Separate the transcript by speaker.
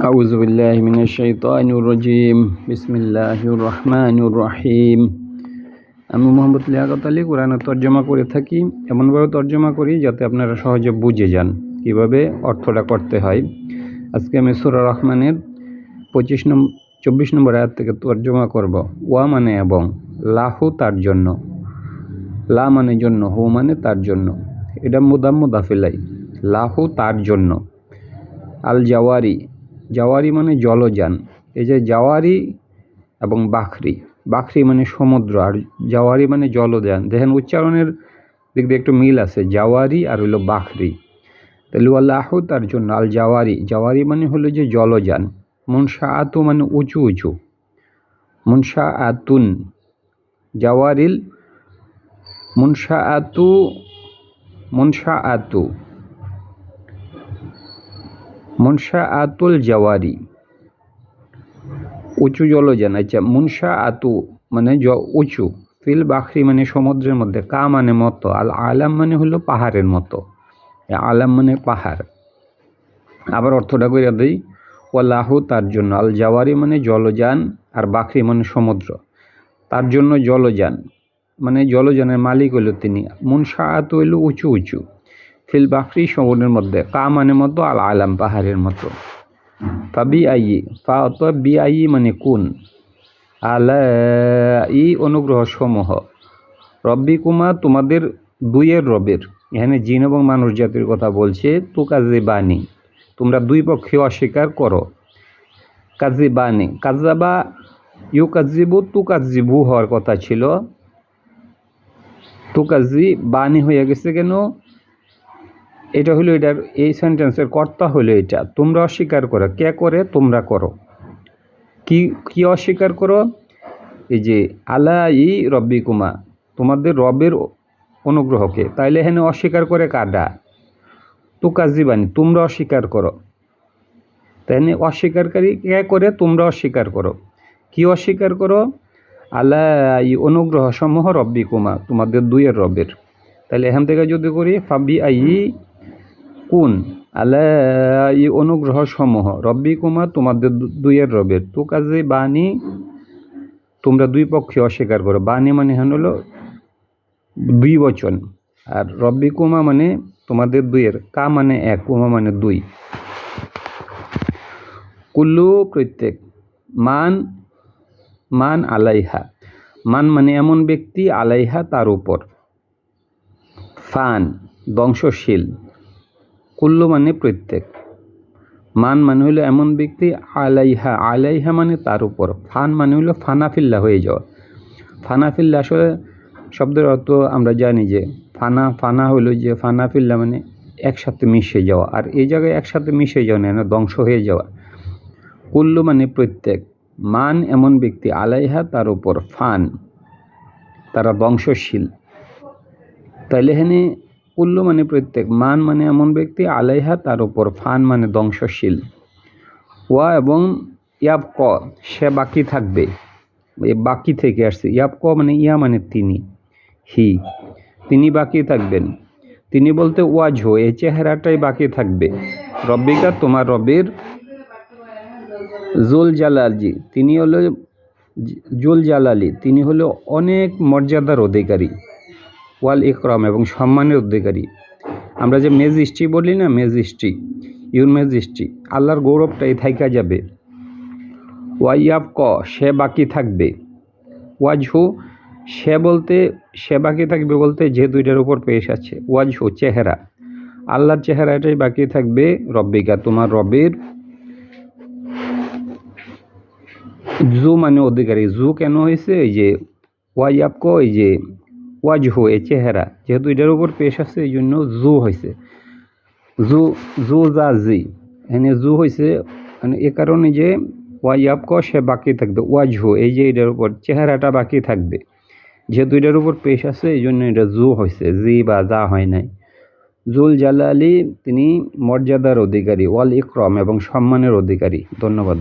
Speaker 1: أعوذ بالله من الشيطان الرجيم بسم الله الرحمن الرحيم আমি মোহাম্মদ লিয়াকত আলী কোরআনের তর্জমা করে থাকি এমনভাবে তর্জমা করি যাতে আপনারা সহজে বুঝে যান কিভাবে অর্থটা করতে হয় আজকে আমি সুরা রহমানের পঁচিশ নম্বর চব্বিশ নম্বর আয়াত থেকে তর্জমা করব ওয়া মানে এবং লাহু তার জন্য লা মানে জন্য হু মানে তার জন্য এটা মুদাম মুদাফিলাই লাহু তার জন্য আল জাওয়ারি জাওয়ারি মানে জলযান। এই যে জাওয়ারি এবং বাখরি। বাখরি মানে সমুদ্র আর জাওয়ারি মানে জলযান। দেখেন উচ্চারণের দিক দিয়ে একটু মিল আছে, জাওয়ারি আর হলো বাখরি। তাহলে আল্লাহ তার জন্য আল জাওয়ারি। জাওয়ারি মানে হলো যে জলযান। মুনসা আতু মানে উঁচু উঁচু। মুনসা আতুন জাওয়ারিল মুনসা আতু মুনসা আতু মুনসা আতুল জাওয়ারি। উঁচু জলযান আচ্ছা মুনসা আতু মানে জ, উঁচু। ফিল বাখরি মানে সমুদ্রের মধ্যে, কা মানে মতো, আল আলাম মানে হলো পাহাড়ের মতো। আলাম মানে পাহাড়। আবার অর্থটা করে দিই ওয়াল্লাহু তার জন্য, আল জাওয়ারি মানে জলযান আর বাখরি মানে সমুদ্র। তার জন্য জলযান মানে জলযানের মালিক হইল তিনি। মুনসা আতু হইল উঁচু উঁচু। ফিল বাকরি সমুদ্রের মধ্যে কা মানে মতো আল আলাম, পাহাড়ের মতো। ফা বি আই ফা অত বি আই মানে কোন? আলা ই অনুগ্রহ সমূহ রব্বি কুমা তোমাদের দুইয়ের রবের। এখানে জিন এবং মানুষ জাতির কথা বলছে তু কাজে বাণী তোমরা দুই পক্ষে অস্বীকার করো। কাজে বাণী কাজাবা ইউ কাজিবু তু কাজিবু হওয়ার কথা ছিল। তু কাজি বাণী হয়ে গেছে কেন? এটা হলো এটার এই সেন্টেন্সের কর্তা হলো এটা। তোমরা অস্বীকার করো। কে করে? তোমরা করো। কি কি অস্বীকার করো? এই যে আলা ই রব্বি কুমা তোমাদের রবের অনুগ্রহকে। তাইলে এখানে অস্বীকার করে কাডা তুকা জীবানি তোমরা অস্বীকার করো। তাই অস্বীকারী কে করে? তোমরা অস্বীকার করো। কি অস্বীকার করো? আল্লাহ ই অনুগ্রহ সমূহ রব্বি কুমা তোমাদের দুইয়ের রবের। তাহলে এখান থেকে যদি করি ফাবি আই কোন? আল্লাহ অনুগ্রহ সমূহ রব্বি কুমা তোমাদের দুইয়ের রবের। তো কাজে বাণী, তোমরা দুই পক্ষে অস্বীকার করো। বাণী মানে হেন হলো দুই বচন। আর রব্বি কুমা মানে তোমাদের দুইয়ের। কা মানে এক কুমা মানে দুই। কুল্লু প্রত্যেক। মান মান আলাইহা। মান মানে এমন ব্যক্তি আলাইহা তার উপর। ফান, ধ্বংসশীল। কুল্লু মানে প্রত্যেক। মান মানে হলো এমন ব্যক্তি, আলাইহা আলাইহা মানে তার উপর। ফান মানে হলো ফানাফিল্লা হয়ে যাওয়া। ফানাফিল্লা আসলে শব্দের অর্থ আমরা জানি যে ফানা ফানা হলো যে ফানাফিল্লা মানে একসাথে মিশে যাওয়া। আর এই জায়গায় একসাথে মিশে যাওয়া না ধ্বংস হয়ে যাওয়া। কুল্লু মানে প্রত্যেক। মান এমন ব্যক্তি, আলাইহা তার উপর। ফান, তারা ধ্বংসশীল। তাইলে এখানে কুল্লু মানে প্রত্যেক, মান মানে এমন ব্যক্তি, আলাইহা তার উপর, ফান মানে ধ্বংসশীল। ওয়া এবং ইয়াব ক সে বাকি থাকবে বাকি থেকে আসছে। ইয়াব ক মানে ইয়া মানে তিনি, হি, তিনি বাকি থাকবেন। তিনি বলতে ওয়াজো এই চেহারাটাই বাকি থাকবে। রব্বিকা তোমার রবের জুল জালালজি তিনি হলো জুল জালালি তিনি হলো অনেক মর্যাদার অধিকারী। ওয়াল ইকরম এবং সম্মানের অধিকারী। আমরা যে মেজিস্ট্রি বলি না মেজিস্ট্রি ইউর মেজিস্ট্রি আল্লাহর গৌরবটাই থাইকা যাবে। ওয়াইয়াব ক, সে বাকি থাকবে। ওয়াজহু, সে বলতে, সে বাকি থাকবে বলতে যে দুইটার উপর পেশ আছে। ওয়াজহু, চেহারা। আল্লাহর চেহারাটাই বাকি থাকবে রব্বিকা, তোমার রবের। জু মানে অধিকারী। জু কেন হয়েছে? এই যে ওয়াইয়াবক এই যে ওয়াজহু এই চেহারা। যেহেতু এটার উপর পেশ আছে, এই জন্য জু হয়েছে জু জু জা জি। এখানে জু হয়েছে মানে এ কারণে যে ওয়াইয়াবক সে বাকি থাকবে। ওয়াজহু, এই যে এটার উপর, চেহারাটা বাকি থাকবে। যেহেতু এটার উপর পেশ আছে, এই জন্য এটা জু হয়েছে জি বা যা হয় নাই। জুল জালালি, তিনি মর্যাদার অধিকারী, ওয়াল ইকরম এবং সম্মানের অধিকারী। ধন্যবাদ।